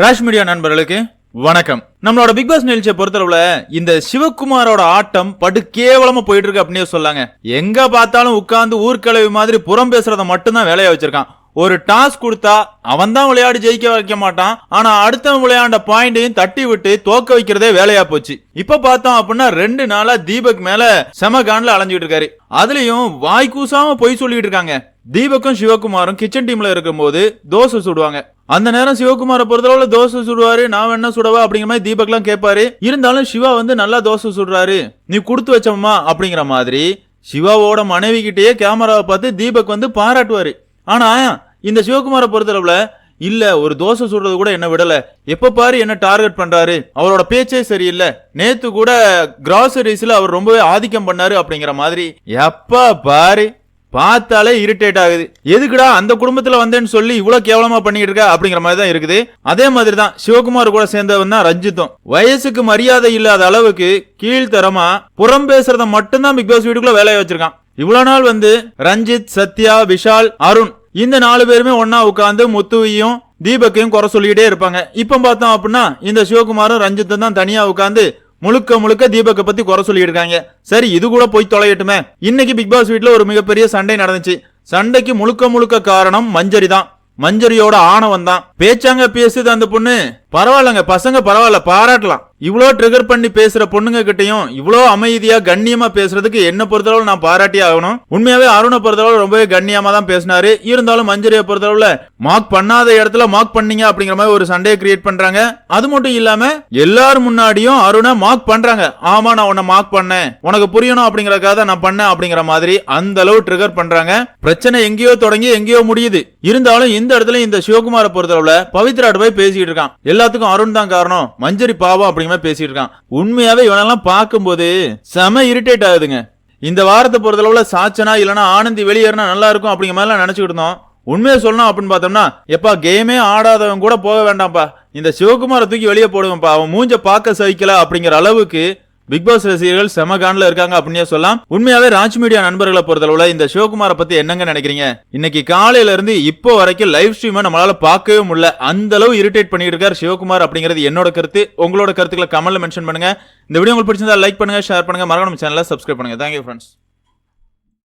Rash media நண்பர்களுக்கு வணக்கம். நம்மளோட பிக் பாஸ் நிகழ்ச்சியை பொறுத்தளவுல இந்த சிவகுமாரோட ஆட்டம் படு கேவலமா போயிட்டு இருக்கு அப்படின்னே சொல்லாங்க. எங்க பார்த்தாலும் உட்கார்ந்து ஊர்க்கிழவி மாதிரி புறம் பேசுறத மட்டும்தான் வேலையா வச்சிருக்கான். ஒரு டாஸ் கொடுத்தா அவன் தான் விளையாடி ஜெயிக்க வைக்க மாட்டான். ஆனா அடுத்தவன் விளையாண்ட பாயிண்டையும் தட்டி விட்டு தோக்க வைக்கிறதே வேலையா போச்சு. இப்ப பார்த்தோம் அப்படின்னா ரெண்டு நாளா தீபக் மேல செமகான்ல அலைஞ்சிட்டு இருக்காரு. அதுலயும் வாய் கூசாம பொய் சொல்லிட்டு இருக்காங்க. தீபக்கும் சிவகுமாரும் கிச்சன் டீம்ல இருக்கும்போது தோசை சுடுவாங்க. அந்த நேரம் சிவகுமாரை பொறுத்தளவுல தோசை சுடுவாரு நான் என்ன சுடவா அப்படிங்கிற மாதிரி தீபக்லாம் கேட்பாரு. இருந்தாலும் சிவா வந்து நல்லா தோசை சுடுறாரு. நீ கொடுத்து வச்சம்மா அப்படிங்கிற மாதிரி சிவாவோட மனைவி கிட்டேயே கேமராவை பார்த்து தீபக் வந்து பாராட்டுவாரு. ஆனா இந்த சிவகுமாரை பொறுத்தளவுல இல்ல ஒரு தோசை சுடுறது கூட என்ன விடல. எப்ப பாரு என்ன டார்கெட் பண்றாரு. அவரோட பேச்சே சரியில்லை. நேத்து கூட கிராசரிஸ்ல அவர் ரொம்பவே ஆதிக்கம் பண்ணாரு அப்படிங்கிற மாதிரி. எப்ப பாரு பார்த்தாலே இரிட்டேட் ஆகுது. எதுக்குடா அந்த குடும்பத்துல வந்தேன்னு சொல்லி இவ்வளவு கேவலமா பண்ணிட்டு இருக்க அப்படிங்கிற மாதிரி தான் இருக்குது. அதே மாதிரி தான் சிவகுமார் கூட சேர்ந்தவன் தான் ரஞ்சித்தும். வயசுக்கு மரியாதை இல்லாத அளவுக்கு கீழ்த்தரமா புறம் பேசுறத மட்டும்தான் பிக் பாஸ் வீட்டுக்குள்ள வேலையை வச்சிருக்கான். இவ்வளவு நாள் வந்து ரஞ்சித் சத்யா விஷால் அருண் இந்த நாலு பேருமே ஒன்னா உட்காந்து முத்துவையும் தீபக்கையும் குறை சொல்லிக்கிட்டே இருப்பாங்க. இப்ப பார்த்தோம் அப்படின்னா இந்த சிவகுமாரும் ரஞ்சித்தும் தான் தனியா உட்காந்து முழுக்க முழுக்க தீபக்கை பத்தி குறை சொல்லிட்டு இருக்காங்க சரி இது கூட போய் தொலையட்டுமே. இன்னைக்கு பிக் பாஸ் வீட்டுல ஒரு மிகப்பெரிய சண்டை நடந்துச்சு. சண்டைக்கு முழுக்க முழுக்க காரணம் மஞ்சரி தான். மஞ்சரியோட ஆணவம் தான். பேச்சாங்க பேசுது அந்த பொண்ணு. பரவாயில்லங்க பசங்க பரவாயில்ல பாராட்டலாம். இவ்வளோ ட்ரிகர் பண்ணி பேசுற பொண்ணுங்க கிட்டையும் இவ்வளோ அமைதியா கண்ணியமா பேசுறதுக்கு என்ன பொறுத்தளவு நான் பாராட்டி ஆகணும். உண்மையாவே அருணை பொறுத்தளவு ரொம்பவே கண்ணியமா தான் பேசினாரு. இருந்தாலும் மஞ்சரியை பொறுத்தளவுல மார்க் பண்ணாத இடத்துல மார்க் பண்ணீங்க அப்படிங்கிற மாதிரி ஒரு சண்டையை கிரியேட் பண்றாங்க. அது மட்டும் இல்லாம எல்லாரும் முன்னாடியும் அருணை மார்க் பண்றாங்க. ஆமா நான் உன்னை மார்க் பண்ணேன். உனக்கு புரியணும் அப்படிங்கறதுக்காக தான் நான் பண்ணேன் அப்படிங்கிற மாதிரி அந்த அளவு ட்ரிகர் பண்றாங்க. பிரச்சனை எங்கேயோ தொடங்கி எங்கேயோ முடியுது. இருந்தாலும் இந்த இடத்துல இந்த சிவகுமாரை பொறுத்தளவுல பவித்ராட்டு போய் பேசிட்டு இருக்கான். எல்லாத்துக்கும் அருண் தான் காரணம். மஞ்சரி பாவம் அப்படிங்கிற மாதிரி பேசிட்டு இருக்கான். உண்மையாவே இவனெல்லாம் பார்க்கும்போது செம இரிட்டேட் ஆகுதுங்க. இந்த வாரத்தை பொறுத்தளவுல சாச்சனா இல்லைன்னா ஆனந்தி வெளியேறினா நல்லா இருக்கும் அப்படிங்கிற மாதிரிலாம் நினைச்சுக்கிட்டு இருந்தோம். உண்மையை சொல்லணும் அப்படின்னு பார்த்தோம்னா எப்பா கேமே ஆடாதவன் கூட போக வேண்டாம்ப்பா. இந்த சிவகுமாரை தூக்கி வெளியே போடுவேன்ப்பா. அவன் மூஞ்ச பார்க்க சகிக்கல அப்படிங்கிற அளவுக்கு பிக் பாஸ் ரசிகர்கள் செம கான்ல இருக்காங்க அப்படின்னே சொல்லலாம். உண்மையாவே ராஜ் மீடியா நண்பர்களை பொறுத்தளவுல இந்த சிவகுமாரை பத்தி என்னங்க நினைக்கிறீங்க? இன்னைக்கு காலையில இருந்து இப்போ வரைக்கும் லைவ் ஸ்ட்ரீமை நம்மளால பார்க்கவே முடியல. அந்த அளவு இரிட்டேட் பண்ணிட்டு இருக்காரு சிவகுமார் அப்படிங்கிறது என்னோட கருத்து. உங்களோட கருத்துக்களை கமெண்ட்ல மென்ஷன் பண்ணுங்க. இந்த வீடியோ உங்களுக்கு பிடிச்சிருந்தா லைக் பண்ணுங்க ஷேர் பண்ணுங்க. மறக்காம சேனலை சப்ஸ்கிரைப் பண்ணுங்க. Thank you friends